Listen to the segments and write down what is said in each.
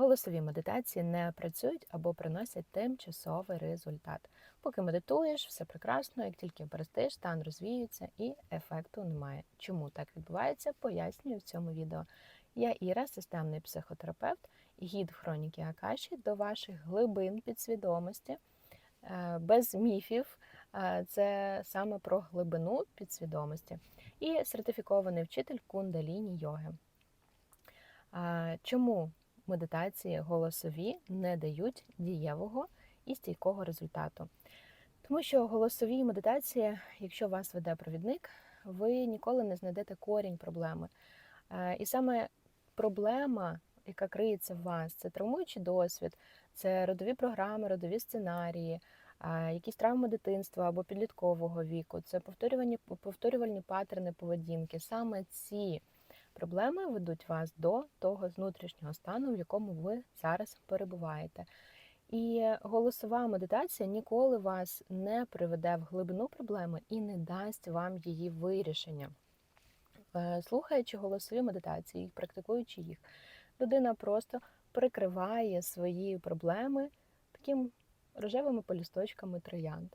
Голосові медитації не працюють або приносять тимчасовий результат. Поки медитуєш, все прекрасно, як тільки перестаєш, стан розвіюється і ефекту немає. Чому так відбувається, пояснюю в цьому відео. Я Іра, системний психотерапевт, гід хроніки Акаші до ваших глибин підсвідомості, е, без міфів. Е, Це саме про глибину підсвідомості і сертифікований вчитель кундаліні йоги. Чому медитації голосові не дають дієвого і стійкого результату? Тому що голосові медитації, якщо вас веде провідник, ви ніколи не знайдете корінь проблеми. Е, І саме проблема, яка криється в вас, це травмуючий досвід, це родові програми, родові сценарії, якісь травми дитинства або підліткового віку, це повторювані повторювальні паттерни поведінки. Саме ці проблеми ведуть вас до того внутрішнього стану, в якому ви зараз перебуваєте. І голосова медитація ніколи вас не приведе в глибину проблеми і не дасть вам її вирішення. Е, Слухаючи голосові медитації, практикуючи їх, людина просто прикриває свої проблеми таким рожевими полісточками троянд.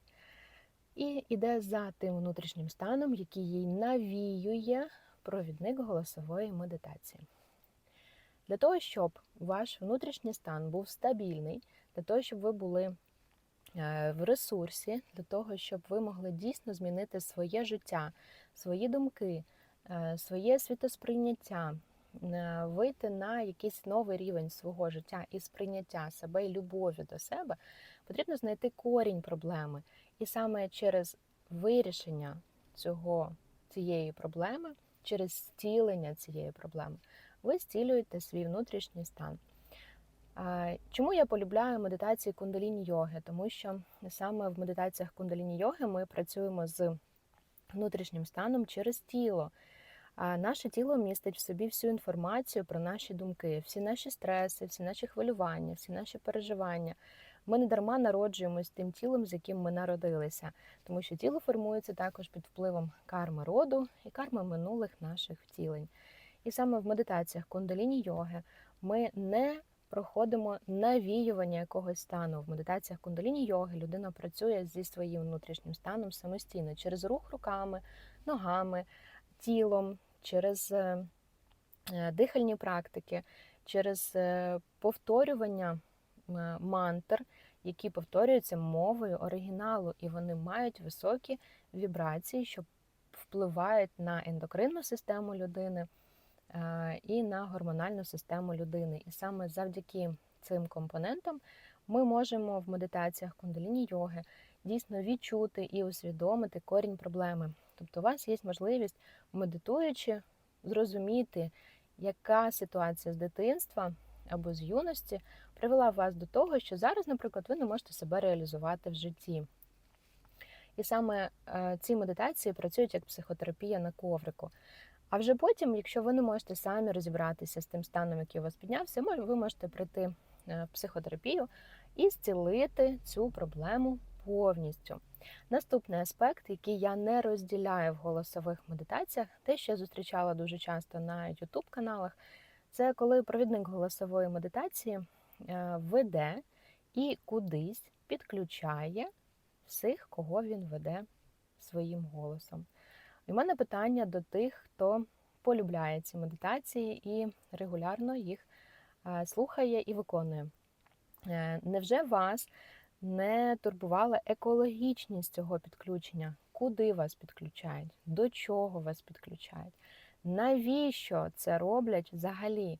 І йде за тим внутрішнім станом, який їй навіює провідник голосової медитації. Для того, щоб ваш внутрішній стан був стабільний, для того, щоб ви були е, в ресурсі, для того, щоб ви могли дійсно змінити своє життя, свої думки, е, своє світосприйняття, е, вийти на якийсь новий рівень свого життя і сприйняття себе і любові до себе, потрібно знайти корінь проблеми. І саме через вирішення цього, цієї проблеми, через зцілення цієї проблеми, ви зцілюєте свій внутрішній стан. Чому я полюбляю медитації кундаліні йоги? Тому що саме в медитаціях кундаліні йоги ми працюємо з внутрішнім станом через тіло. А наше тіло містить в собі всю інформацію про наші думки, всі наші стреси, всі наші хвилювання, всі наші переживання. Ми не дарма народжуємось тим тілом, з яким ми народилися, тому що тіло формується також під впливом карми роду і карми минулих наших втілень. І саме в медитаціях кундаліні йоги ми не проходимо навіювання якогось стану. В медитаціях кундаліні йоги людина працює зі своїм внутрішнім станом самостійно через рух руками, ногами, тілом, через е, е, дихальні практики, через е, повторювання мантр, які повторюються мовою оригіналу, і вони мають високі вібрації, що впливають на ендокринну систему людини і на гормональну систему людини. І саме завдяки цим компонентам ми можемо в медитаціях кундаліні йоги дійсно відчути і усвідомити корінь проблеми. Тобто, у вас є можливість, медитуючи, зрозуміти, яка ситуація з дитинства або з юності привела вас до того, що зараз, наприклад, ви не можете себе реалізувати в житті. І саме е, ці медитації працюють як психотерапія на коврику. А вже потім, якщо ви не можете самі розібратися з тим станом, який у вас піднявся, ви можете прийти е, в психотерапію і зцілити цю проблему повністю. Наступний аспект, який я не розділяю в голосових медитаціях, те, що я зустрічала дуже часто на youtube каналах це коли провідник голосової медитації е, веде і кудись підключає всіх, кого він веде своїм голосом. І в мене питання до тих, хто полюбляє ці медитації і регулярно їх е, слухає і виконує. Е, невже вас не турбувала екологічність цього підключення? Куди вас підключають? До чого вас підключають? Навіщо це роблять взагалі?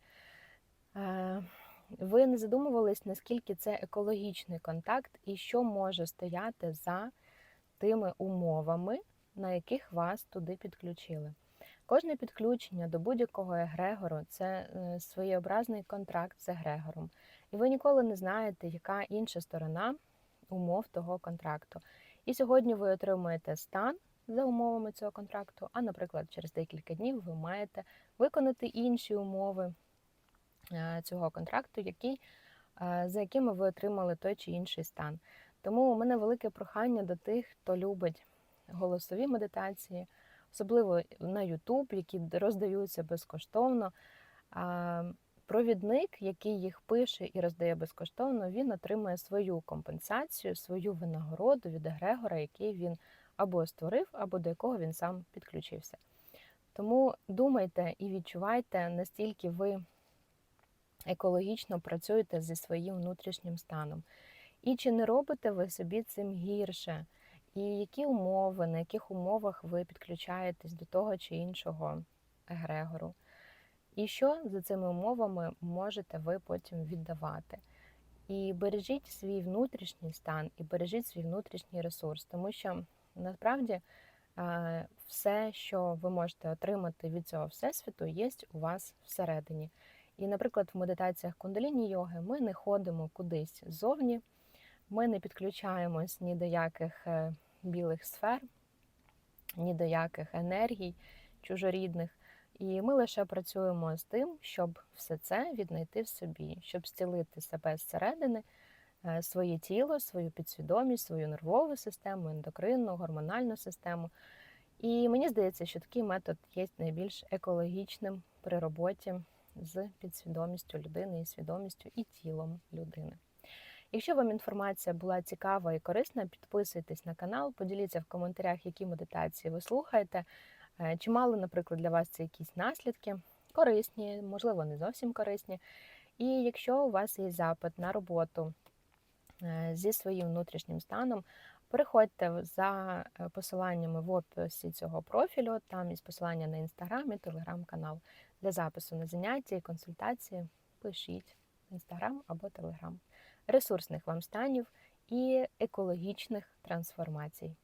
Е, ви не задумувались, наскільки це екологічний контакт і що може стояти за тими умовами, на яких вас туди підключили. Кожне підключення до будь-якого егрегору це е, своєобразний контракт з егрегором. І ви ніколи не знаєте, яка інша сторона умов того контракту. І сьогодні ви отримуєте стан за умовами цього контракту, а, наприклад, через декілька днів ви маєте виконати інші умови е, цього контракту, які, е, за якими ви отримали той чи інший стан. Тому у мене велике прохання до тих, хто любить голосові медитації, особливо на YouTube, які роздаються безкоштовно. провідник, який їх пише і роздає безкоштовно, він отримує свою компенсацію, свою винагороду від егрегора, який він або створив, або до якого він сам підключився. Тому думайте і відчувайте, настільки ви екологічно працюєте зі своїм внутрішнім станом. І чи не робите ви собі цим гірше? І які умови, на яких умовах ви підключаєтесь до того чи іншого егрегору? І що за цими умовами можете ви потім віддавати? І бережіть свій внутрішній стан, і бережіть свій внутрішній ресурс, тому що насправді е, все, що ви можете отримати від цього всесвіту, є у вас всередині. І, наприклад, в медитаціях кундаліні йоги ми не ходимо кудись ззовні, ми не підключаємось ні до яких е, білих сфер, ні до яких енергій чужорідних. І ми лише працюємо з тим, щоб все це віднайти в собі, щоб зцілити себе зсередини, своє тіло, свою підсвідомість, свою нервову систему, ендокринну, гормональну систему. І мені здається, що такий метод є найбільш екологічним при роботі з підсвідомістю людини і свідомістю і тілом людини. Якщо вам інформація була цікава і корисна, підписуйтесь на канал, поділіться в коментарях, які медитації ви слухаєте. Е, чи мали, наприклад, для вас це якісь наслідки, корисні, можливо, не зовсім корисні. І якщо у вас є запит на роботу е, зі своїм внутрішнім станом, переходьте за е, посиланнями в описі цього профілю, там є посилання на інстаграм і телеграм-канал для запису на заняття і консультації. Пишіть інстаграм або телеграм. Ресурсних вам станів і екологічних трансформацій.